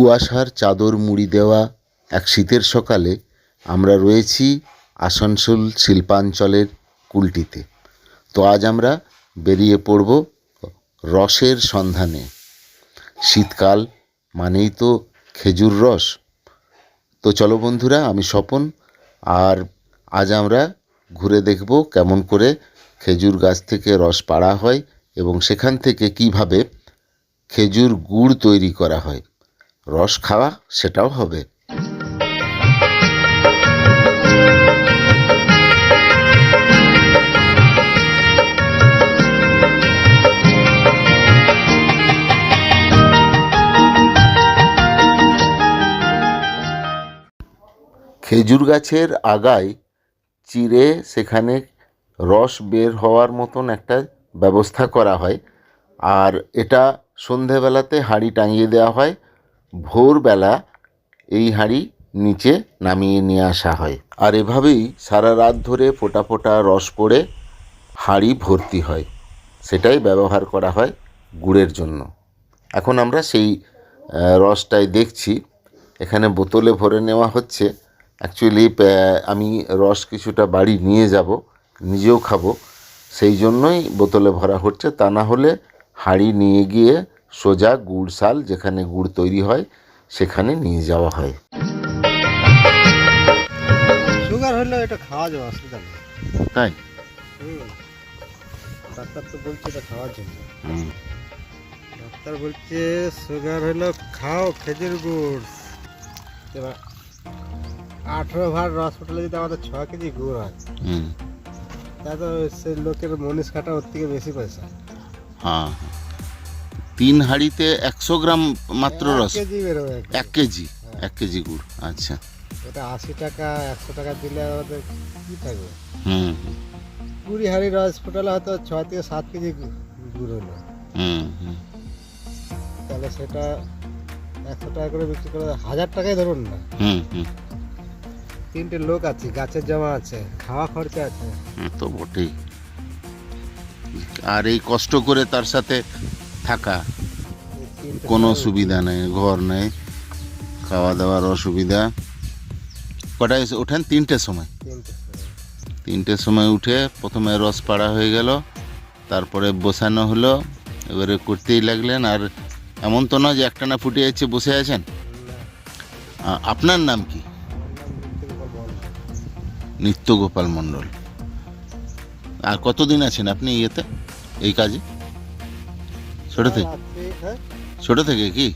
কুয়াশার চাদর মুড়ি দেওয়া এক শীতের সকালে আমরা রয়েছি আসানসোল শিল্পাঞ্চলের কুলটিতে। তো আজ আমরা বেরিয়ে পড়ব রসের সন্ধানে। শীতকাল মানেই তো খেজুর রস। তো চলো বন্ধুরা, আমি স্বপন, আর আজ আমরা ঘুরে দেখব কেমন করে খেজুর গাছ থেকে রস পাড়া হয় এবং সেখান থেকে কীভাবে খেজুর গুড় তৈরি করা হয়। রস খাওয়া সেটাও হবে। খেজুর গাছের আগায় চিরে সেখানে রস বের হওয়ার মতন একটা ব্যবস্থা করা হয়। আর এটা সন্ধেবেলাতে হাঁড়ি টাঙিয়ে দেওয়া হয়। ভোরবেলা এই হাঁড়ি নিচে নামিয়ে নিয়ে আসা হয়। আর এভাবেই সারা রাত ধরে ফোটা ফোটা রস পড়ে হাঁড়ি ভর্তি হয়। সেটাই ব্যবহার করা হয় গুড়ের জন্য। এখন আমরা সেই রসটাই দেখছি। এখানে বোতলে ভরে নেওয়া হচ্ছে। অ্যাকচুয়ালি আমি রস কিছুটা বাড়ি নিয়ে যাব, নিজেও খাব। সেই জন্যই বোতলে ভরা হচ্ছে। তা না হলে হাঁড়ি নিয়ে গিয়ে সোজা গুড় শাল যেখানে গুড় তৈরি হয় সেখানে নিয়ে যাওয়া হয়। সুগার হলে এটা খাওয়া যাবে অসুবিধা নেই। তাই? ডাক্তার তো বলছে এটা খাওয়ার জন্য। ডাক্তার বলছে সুগার হলো খাও খেজুর গুড়। এবার আঠেরো ভার রস ফুটালে যদি আমাদের ছ কেজি গুড় হয় তা তো সে লোকের মনীষ কাটা ওর থেকে বেশি পয়সা। হ্যাঁ। তিন হাঁড়িতে একশো গ্রাম মাত্র রস। কেজি বেরোবে এক কেজি এক কেজি গুড় আচ্ছা। ওটা আশি টাকা একশো টাকা দিলে আমাদের কি থাকবে? হুম কুড়ি হাঁড়ি রস ফুটালে হয়তো ছয় থেকে সাত কেজি গুড় হলো। হুম হুম। তাহলে সেটা একশো টাকা করে বিক্রি করে হাজার টাকাই ধরুন না। হুম হুম। তিনটে লোক আছে গাছের জমা আছে খাওয়া খরচা আছে। তো বটেই। আর এই কষ্ট করে তার সাথে থাকা। কোনো সুবিধা নেই, ঘর নেই খাওয়া দাওয়ার অসুবিধা কটায় ওঠেন? তিনটের সময়। তিনটে তিনটের সময় উঠে প্রথমে রস পাড়া হয়ে গেল, তারপরে বসানো হলো, এবারে করতেই লাগলেন। আর এমন তো না যে একটানা ফুটে যাচ্ছে বসে আছেন? আপনার নাম কি? নিত্যগোপাল মণ্ডল। আর কতদিন আছেন আপনি ইয়েতে, এই কাজে? ছোট থেকে? রাত্রি, হ্যাঁ? ছোট থেকে কি?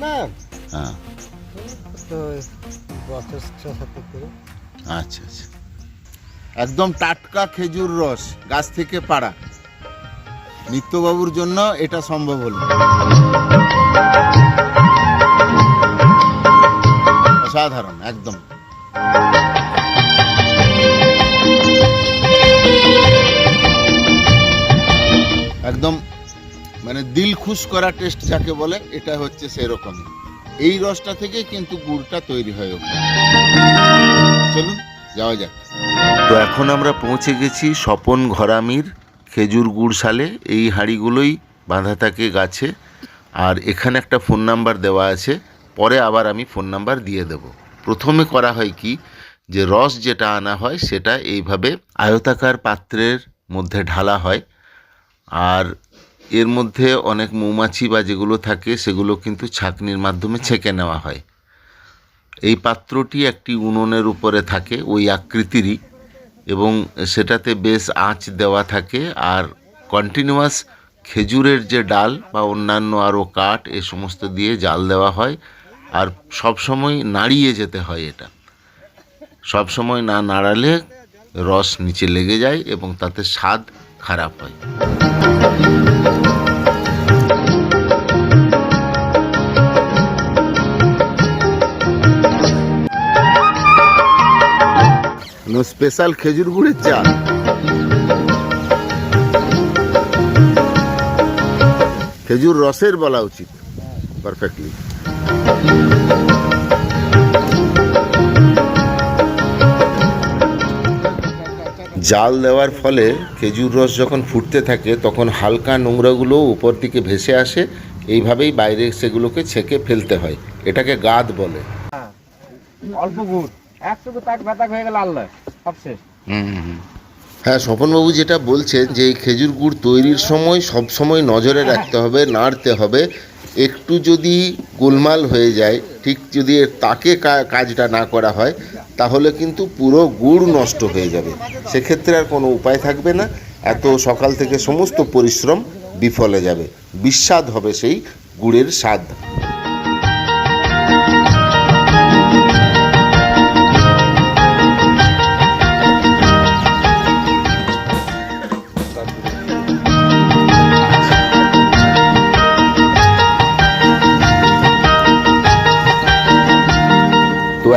না। হ্যাঁ। আচ্ছা আচ্ছা। একদম টাটকা খেজুর রস গাছ থেকে পাড়া। নিত্যবাবুর জন্য এটা সম্ভব হলো। অসাধারণ একদম। একদম মানে দিল খুশ করা টেস্ট যাকে বলে, এটা হচ্ছে সেরকমই। এই রসটা থেকে কিন্তু গুড়টা তৈরি হয় চলুন, যাওয়া যাক। তো এখন আমরা পৌঁছে গেছি স্বপন ঘরামির খেজুর গুড় সালে এই হাঁড়িগুলোই বাঁধা থাকে গাছে। আর এখানে একটা ফোন নাম্বার দেওয়া আছে। পরে আবার আমি ফোন নাম্বার দিয়ে দেব। প্রথমে করা হয় কি, যে রস যেটা আনা হয়, সেটা এইভাবে আয়তাকার পাত্রের মধ্যে ঢালা হয়। আর এর মধ্যে অনেক মৌমাছি বা যেগুলো থাকে, সেগুলো কিন্তু ছাঁকনির মাধ্যমে ছেঁকে নেওয়া হয়। এই পাত্রটি একটি উনুনের উপরে থাকে, ওই আকৃতিরই, এবং সেটাতে বেশ আঁচ দেওয়া থাকে আর কন্টিনিউয়াস খেজুরের যে ডাল বা অন্যান্য আরও কাঠ, এ সমস্ত দিয়ে জাল দেওয়া হয় আর সব সময় নাড়িয়ে যেতে হয় এটা। সব সময় না নাড়ালে রস নিচে লেগে যায় এবং তাতে স্বাদ খারাপ হয়। স্পেশাল খেজুর গুড়ের চা খেজুর রসের বলা উচিত। পারফেক্টলি। জাল দেওয়ার ফলে খেজুর রস যখন ফুটতে থাকে তখন হালকা নোংরাগুলো উপর দিকে ভেসে আসে। এইভাবেই বাইরে সেগুলোকে ছেঁকে ফেলতে হয়। এটাকে গাদ বলে। অল্প গুড়। একটুকু তাক ব্যথা হয়ে গেল আল্লাহ সব শেষ। হ্যাঁ স্বপনবাবু যেটা বলছেন যে এই খেজুর গুড় তৈরির সময় সব সময় নজরে রাখতে হবে নাড়তে হবে। একটু যদি গোলমাল হয়ে যায় ঠিক যদি তাকে কাজটা না করা হয়, তাহলে কিন্তু পুরো গুড় নষ্ট হয়ে যাবে। সেক্ষেত্রে আর কোনো উপায় থাকবে না। এত সকাল থেকে সমস্ত পরিশ্রম বিফলে যাবে। বিস্বাদ হবে সেই গুড়ের স্বাদ।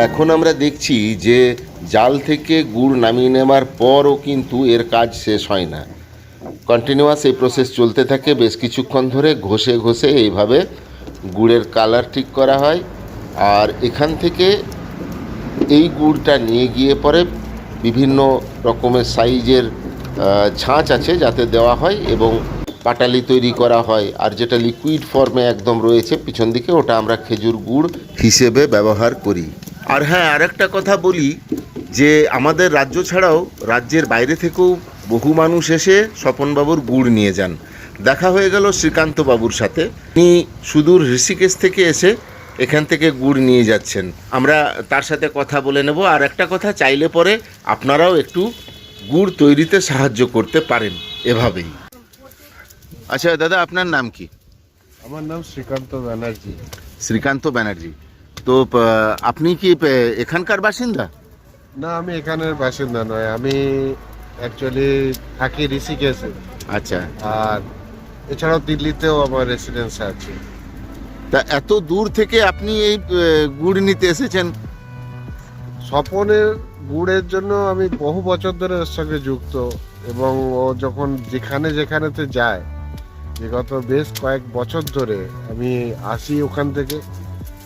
এখন আমরা দেখছি যে জাল থেকে গুড় নামিয়ে নেওয়ার পরও কিন্তু এর কাজ শেষ হয় না। কন্টিনিউয়াস এই প্রসেস চলতে থাকে। বেশ কিছুক্ষণ ধরে ঘষে ঘষে এইভাবে গুড়ের কালার ঠিক করা হয়। আর এখান থেকে এই গুড়টা নিয়ে গিয়ে পরে বিভিন্ন রকমের সাইজের ছাঁচ আছে যাতে দেওয়া হয় এবং পাটালি তৈরি করা হয়। আর যেটা লিকুইড ফর্মে একদম রয়েছে, পিছন দিকে ওটা আমরা খেজুর গুড় হিসেবে ব্যবহার করি। আর হ্যাঁ আরেকটা কথা বলি যে আমাদের রাজ্য ছাড়াও রাজ্যের বাইরে থেকেও বহু মানুষ এসে স্বপনবাবুর গুড় নিয়ে যান। দেখা হয়ে গেল শ্রীকান্ত বাবুর সাথে। তিনি সুদূর ঋষিকেশ থেকে এসে এখান থেকে গুড় নিয়ে যাচ্ছেন। আমরা তার সাথে কথা বলে নেব। আর একটা কথা চাইলে পরে আপনারাও একটু গুড় তৈরিতে সাহায্য করতে পারেন এভাবেই। আচ্ছা দাদা আপনার নাম কি? আমার নাম শ্রীকান্ত ব্যানার্জি। শ্রীকান্ত ব্যানার্জি। তো আপনি কি এখানকার বাসিন্দা? না আমি এখানের বাসিন্দা নয় আমি অ্যাকচুয়ালি থাকি ঋষিকেশে। আচ্ছা। আর এছাড়াও দিল্লিতেও আমার রেসিডেন্স আছে। তা এত দূর থেকে আপনি এই গুড় নিতে এসেছেন? স্বপনের গুড়ের জন্য আমি বহু বছর ধরে ওর সঙ্গে যুক্ত এবং ও যখন যেখানে যেখানেতে যায় বিগত বেশ কয়েক বছর ধরে আমি আসি ওখান থেকে।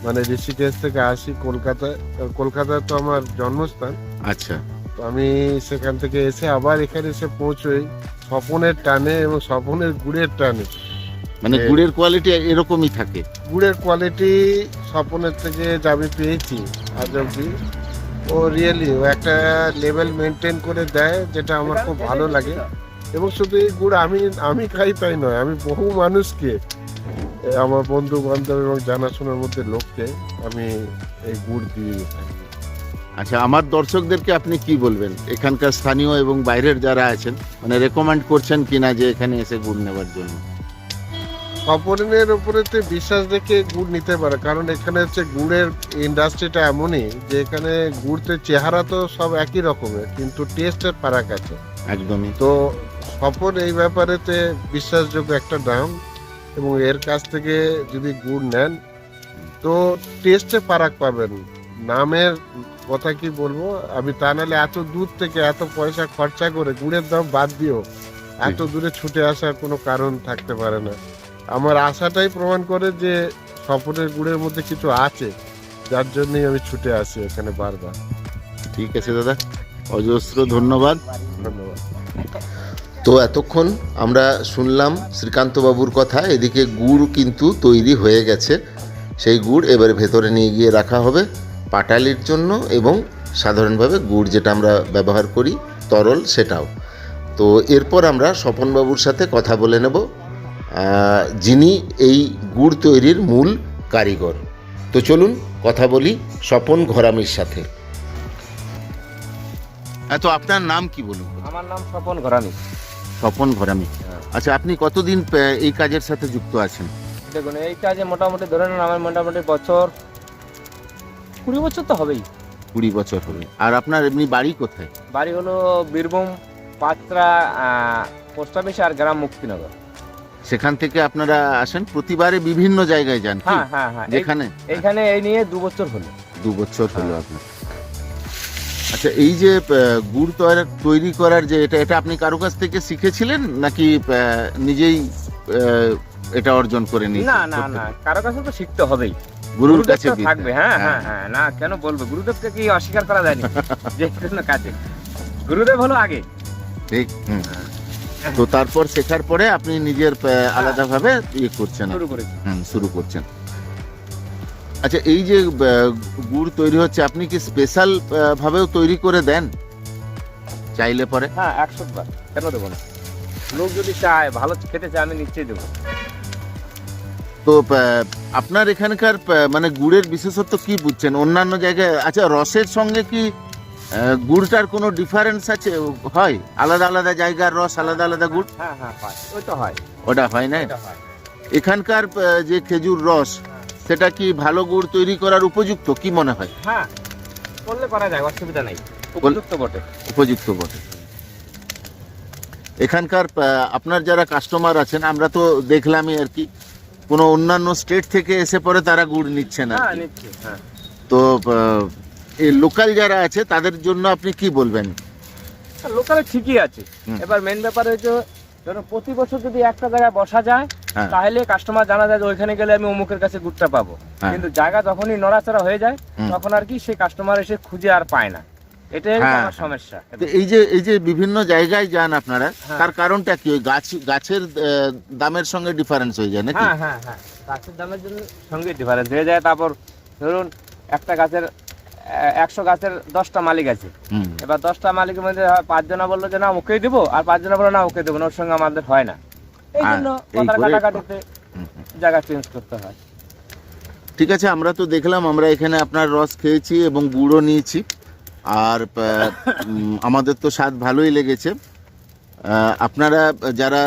মানে ঋষিকেশ থেকে আসি কলকাতায় আর কলকাতায় তো আমার জন্মস্থান। আচ্ছা। তো আমি সেখান থেকে এসে আবার এখানে এসে পৌঁছোই স্বপনের টানে এবং স্বপনের গুড়ের টানে। মানে গুড়ের কোয়ালিটি এরকমই থাকে? গুড়ের কোয়ালিটি স্বপনের থেকে যা আমি পেয়েছি আজ অব্দি ও রিয়েলি ও একটা লেভেল মেনটেন করে দেয় যেটা আমার খুব ভালো লাগে। এবং শুধু এই গুড় আমি আমি খাই তাই নয় আমি বহু মানুষকে আমার বন্ধু বান্ধব এবং জানাশোনার মধ্যে লোককে আমি এই গুড় দিয়ে থাকি আচ্ছা আমার দর্শকদেরকে আপনি কি বলবেন? এখানকার স্থানীয় এবং বাইরের যারা আছেন মানে রেকমেন্ড করছেন কিনা যে এখানে এসে গুড় নেওয়ার জন্য? স্বপনের উপরেতে বিশ্বাস রেখে গুড় নিতে পারে কারণ এখানে হচ্ছে গুড়ের ইন্ডাস্ট্রিটা এমনই যে এখানে গুড়তে চেহারা তো সব একই রকমের কিন্তু টেস্টের ফারাক আছে। একদমই। তো স্বপন এই ব্যাপারেতে বিশ্বাসযোগ্য একটা নাম এবং এর কাছ থেকে যদি গুড় নেন তো টেস্টে ফারাক পাবেন। নামের কথা কি বলব? আমি তা নাহলে এত দূর থেকে এত পয়সা খরচা করে গুড়ের দাম বাদ দিও। এত দূরে ছুটে আসার কোনো কারণ থাকতে পারে না। আমার আশাটাই প্রমাণ করে যে স্বপনের গুড়ের মধ্যে কিছু আছে যার জন্যই আমি ছুটে আসি এখানে বারবার। ঠিক আছে দাদা। অজস্র ধন্যবাদ। ধন্যবাদ। তো এতক্ষণ আমরা শুনলাম শ্রীকান্তবাবুর কথা এদিকে গুড় কিন্তু তৈরি হয়ে গেছে। সেই গুড় এবারে ভেতরে নিয়ে গিয়ে রাখা হবে পাটালির জন্য এবং সাধারণভাবে গুড় যেটা আমরা ব্যবহার করি তরল সেটাও। তো এরপর আমরা স্বপনবাবুর সাথে কথা বলে নেব যিনি এই গুড় তৈরির মূল কারিগর। তো চলুন কথা বলি স্বপন ঘরামির সাথে। তো আপনার নাম কি বলুন? আমার নাম স্বপন ঘরানি স্বপন ঘরামি আচ্ছা আপনি কতদিন এই কাজের সাথে যুক্ত আছেন? দেখুন এই কাজে মোটামুটি ধরে নেন আমার মোটামুটি বছর কুড়ি বছর তো হবেই। কুড়ি বছর হবে। আর আপনার এমনি বাড়ি কোথায়? বাড়ি হলো বীরভূম পাত্রা পোস্ট অফিস আর গ্রাম মুক্তিনগর। সেখান থেকে আপনারা আসেন? প্রতিবারে বিভিন্ন জায়গায় যান হ্যাঁ হ্যাঁ হ্যাঁ। যেখানে? এইখানে এই নিয়ে দু বছর হলো। দু বছর হলো আপনার। আচ্ছা এই যে গুড় তৈরি- করার যে এটা এটা আপনি কারও কাছ থেকে শিখেছিলেন? নাকি নিজেই এটা অর্জন করে নিয়েছেন? না না না কারও কাছে তো শিখতে হবেই। গুরুর কাছে থাকবে হ্যাঁ হ্যাঁ। হ্যাঁ হ্যাঁ না কেন বলব? গুরুদেবকে কি অস্বীকার করা যায়নি? যে কোনো কাজে। গুরুদেব হলো আগে। ঠিক। তো তারপর শেখার পরে আপনি নিজের আলাদাভাবে ইয়ে করছেন। শুরু করছেন। আচ্ছা এই যে গুড় তৈরি হচ্ছে আপনি কি স্পেশাল ভাবেও তৈরি করে দেন? চাইলে পরে। হ্যাঁ একশো বার। কেন দেবো না? লোক যদি চায় ভালো খেতে চায় আমি নিশ্চয়ই দেবো। তো আপনার এখানকার মানে গুড়ের বিশেষত্ব কি বুঝছেন? অন্যান্য জায়গায় আচ্ছা রসের সঙ্গে কি গুড়টার কোনো ডিফারেন্স আছে? হয়? আলাদা আলাদা জায়গার রস আলাদা আলাদা গুড়? হ্যাঁ হ্যাঁ হয়। ওই তো হয়। ওটা হয় না? এটা এখানকার যে খেজুর রস সেটা কি ভালো গুড় তৈরি করার উপযুক্ত? কি মনে হয়? হ্যাঁ করলে করা যায় অসুবিধা নেই। উপযুক্ত বটে। উপযুক্ত বটে। এখানকার আপনার যারা কাস্টমার আছেন আমরা তো দেখলামই আর কি কোনো অন্যান্য স্টেট থেকে এসে পরে তারা গুড় নিচ্ছেন আর হ্যাঁ। নিচ্ছি হ্যাঁ। তো এই লোকাল যারা আছে তাদের জন্য আপনি কি বলবেন? লোকালে ঠিকই আছে। এবার মেন ব্যাপার হচ্ছে প্রতি বছর যদি একটা জায়গায় বসা যায় হ্যাঁ। তাহলে কাস্টমার জানা যায় যে ওইখানে গেলে আমি অমুকের কাছে গুড়টা পাবো হ্যাঁ। কিন্তু জায়গা যখনই নড়াচড়া হয়ে যায় তখন আর কি সেই কাস্টমার এসে খুঁজে আর পায় না এটাই হ্যাঁ, আমার। সমস্যা এই যে এই যে বিভিন্ন জায়গায় যান আপনারা। তার কারণটা কি ওই গাছ গাছের দামের সঙ্গে ডিফারেন্স হয়ে যায় নাকি হ্যাঁ হ্যাঁ হ্যাঁ গাছের দামের জন্য সঙ্গে ডিফারেন্স হয়ে যায় তারপর ধরুন একটা গাছের একশো গাছের দশটা মালিক আছে। এবার দশটা মালিকের মধ্যে পাঁচজনা বলল যে না ওকেই দেবো। আর পাঁচজনা বলল না ওকে দেবো না ওর সঙ্গে আমাদের হয় না। এই জন্য কাটাকাটিতে। জায়গা চেঞ্জ করতে হয়। ঠিক আছে আমরা তো দেখলাম আমরা এখানে আপনার রস খেয়েছি এবং গুঁড়ো নিয়েছি। আর আমাদের তো স্বাদ ভালোই লেগেছে। আহ, আপনারা যারা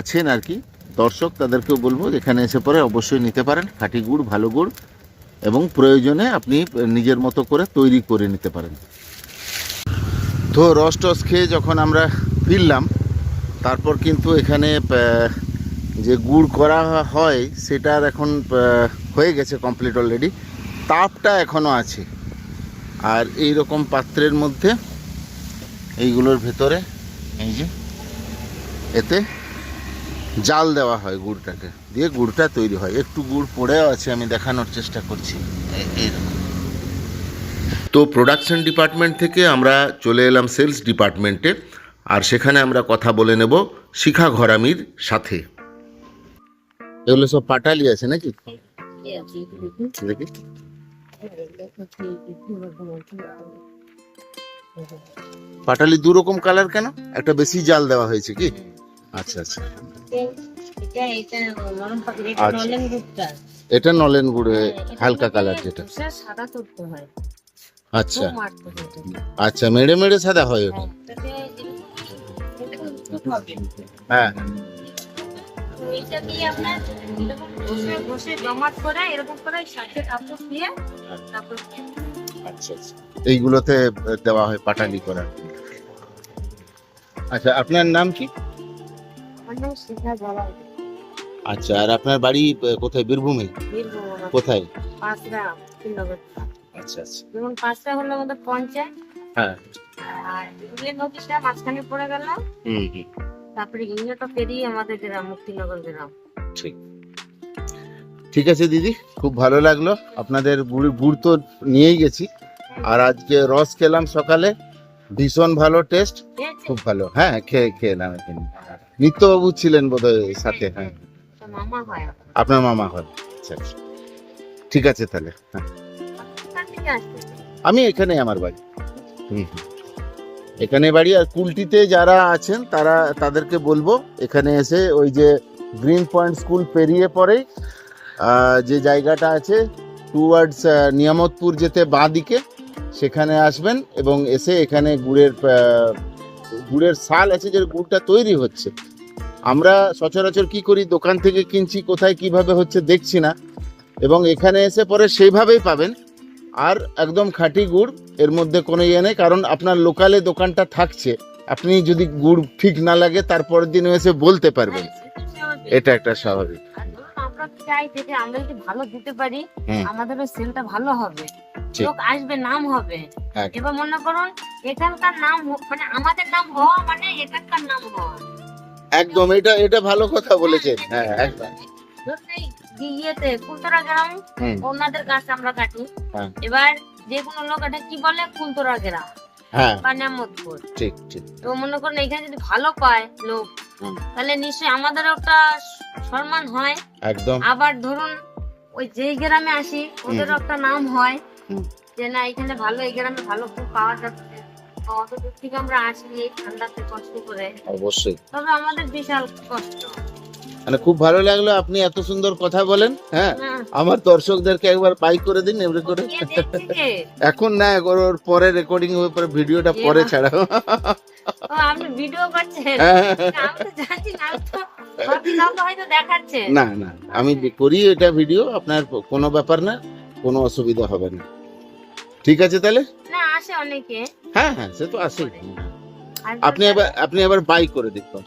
আছেন আর কি দর্শক তাদেরকেও বলব এখানে এসে পরে অবশ্যই নিতে পারেন। খাঁটি গুড় ভালো গুড়। এবং প্রয়োজনে আপনি নিজের মতো করে তৈরি করে নিতে পারেন। তো রস টস খেয়ে যখন আমরা ফিরলাম, তারপর কিন্তু এখানে যে গুড় করা হয় সেটার এখন হয়ে গেছে কমপ্লিট অলরেডি তাপটা এখনও আছে। আর এই রকম পাত্রের মধ্যে এইগুলোর ভেতরে, এই যে, এতে জাল দেওয়া হয় গুড়টাকে, দিয়ে গুড়টা তৈরি হয়। একটু গুড় পড়েও আছে, আমি দেখানোর চেষ্টা করছি। তো প্রোডাকশন ডিপার্টমেন্ট থেকে আমরা চলে এলাম সেলস ডিপার্টমেন্টে আর সেখানে আমরা কথা বলে নেব শিখা ঘরামির সাথে। এগুলো সব পাটালি আছে নাকি? পাটালি দু রকম কালার কেন? একটা বেশি জাল দেওয়া হয়েছে কি? আচ্ছা আচ্ছা। এটা আচ্ছা। নলেন এটা নলেন গুড়ে হালকা কালার যেটা। সাদা করতে হয়। আচ্ছা। আচ্ছা মেড়ে মেড়ে সাদা হয় ওটা? হ্যাঁ। হ্যাঁ। তো এইটা দিয়ে আপনার ঘষে ঘষে জমাট করে এরকম করে সাথে কাপড় দিয়ে তারপর আচ্ছা আচ্ছা। এইগুলোতে দেওয়া হয় পাটালি করার। আচ্ছা আপনার নাম কি? আচ্ছা আর আপনার বাড়ি কোথায়? বীরভূমে? কোথায়? পাঁচরা আচ্ছা আচ্ছা। যেমন পাঁচরা হলো আমাদের পঞ্চায়েত। হ্যাঁ। আর ইংলিশ নদীটা মাঝখানে পড়ে গেল। হুম হুম। তারপরে ইংলিশটা পেরিয়ে আমাদের গ্রাম মুক্তিনগর গ্রাম। ঠিক। ঠিক আছে দিদি। খুব ভালো লাগল। আপনাদের গুড় গুড় তো নিয়েই গেছি। আর আজকে রস খেলাম সকালে। ভীষণ ভালো টেস্ট। খুব ভালো। হ্যাঁ খেয়ে খেলাম এখানে। নিত্যবাবু ছিলেন বোধহয় সাথে হ্যাঁ। আপনার। মামা হয়। আচ্ছা আচ্ছা। ঠিক আছে তাহলে হ্যাঁ। আমি এখানে আমার বাড়ি। হুম। এখানে বাড়ি আর কুলটিতে যারা আছেন তারা তাদেরকে বলব এখানে এসে ওই যে গ্রিন পয়েন্ট স্কুল পেরিয়ে পরেই আহ, যে জায়গাটা আছে টুয়ার্ডস নিয়ামতপুর যেতে বাঁ দিকে সেখানে আসবেন এবং এসে এখানে গুড়ের গুড়ের শাল আছে যে গুড়টা তৈরি হচ্ছে আমরা সচরাচর কি করি? দোকান থেকে কিনছি কোথায় কীভাবে হচ্ছে দেখছি না। এবং এখানে এসে পরে সেইভাবেই পাবেন। আর একদম খাঁটি গুড় এর মধ্যে কোনো ইয়ে নেই কারণ আপনার লোকালে দোকানটা থাকছে। আপনি যদি গুড় ঠিক না লাগে তারপরের দিন এসে বলতে পারবেন। এটা একটা স্বাভাবিক। আমরা চাই যে আমরা যদি ভালো দিতে পারি আমাদেরও সেলটা ভালো হবে। লোক আসবে নাম হবে। এবার মনে করুন এখানকার নাম মানে আমাদের নাম হওয়া মানে এখানকার নাম হওয়া। একদম এটা এটা ভালো কথা বলেছেন। হ্যাঁ একদম। ধরুন এই যে ইয়েতে কুলতরা গ্রাম ওনাদের গাছ আমরা কাটি। হ্যাঁ। এবার যে কোনো লোক এটা কি বলে? কুলতরা গ্রাম। হ্যাঁ। ঠিক ঠিক। তো মনে করুন এখানে যদি ভালো পায় লোক তাহলে নিশ্চয়ই আমাদেরও একটা সম্মান হয়। একদম। আবার ধরুন ওই যেই গ্রামে আসি ওদেরও একটা নাম হয় যে না এখানে ভালো এই গ্রামে ভালো ফুল পাওয়া যাচ্ছে। অত দূর থেকে আমরা আসি এই ঠান্ডাতে কষ্ট করে। অবশ্যই। তবে আমাদের বিশাল কষ্ট। মানে খুব ভালো লাগল আপনি এত সুন্দর কথা বলেন হ্যাঁ? আমার দর্শকদেরকে একবার বাই করে দিন এমনি করে? এখন না ওর পরে রেকর্ডিং হয়ে পরে ভিডিওটা পরে ছাড়াও। আপনি ভিডিও করছেন? হ্যাঁ। আমি তো জানি না না আমি করি এটা ভিডিও আপনার কোনো ব্যাপার না কোনো অসুবিধা হবে না। ঠিক আছে তাহলে? না আসে অনেকে। হ্যাঁ হ্যাঁ সে তো আসে আপনি এবার আপনি এবার বাই করে দেখুন.